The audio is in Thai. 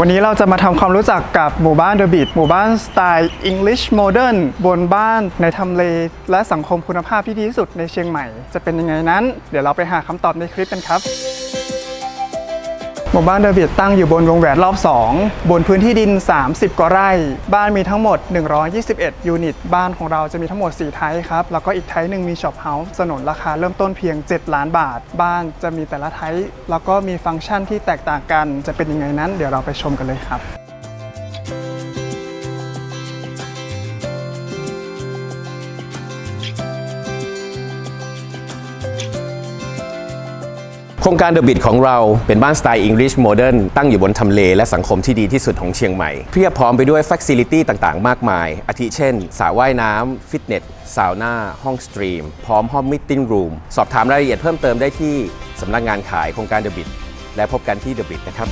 วันนี้เราจะมาทำความรู้จักกับหมู่บ้านเดอะบิทหมู่บ้านสไตล์ English Modern บนบ้านในทำเล และสังคมคุณภาพที่ดีที่สุดในเชียงใหม่ จะเป็นยังไงนั้น เดี๋ยวเราไปหาคำตอบในคลิปกันครับ หมู่บ้านเดวิดตั้งอยู่บนวงแหวนรอบ 2 บนพื้นที่ดิน 30 กว่าไร่ บ้านมีทั้งหมด 121 ยูนิต บ้านของเราจะมีทั้งหมด 4 ไทป์ครับ แล้วก็อีกไทป์หนึ่งมีช็อปเฮาส์สนนราคาเริ่มต้นเพียง 7 ล้านบาท บ้านจะมีแต่ละไทป์แล้วก็มีฟังก์ชันที่แตกต่างกัน จะเป็นยังไงนั้น เดี๋ยวเราไปชมกันเลยครับ โครงการเดอะบิดของเราเป็นบ้านสไตล์อังกฤษโมเดิร์นตั้งอยู่บนทำเลและสังคมที่ดีที่สุดของเชียงใหม่ เพียบพร้อมไปด้วยฟั c i ลิตี้ต่างๆ มากมาย อาทิเช่นสระว่ายน้ำฟิตเนสซาวน่า ห้องสตรีม พร้อมห้องมิทติ้งรูม สอบถามรายละเอียดเพิ่มเติมได้ที่สำนักงานขายโครงการเดอะบิดและพบกันที่เดอะบิดนะครับ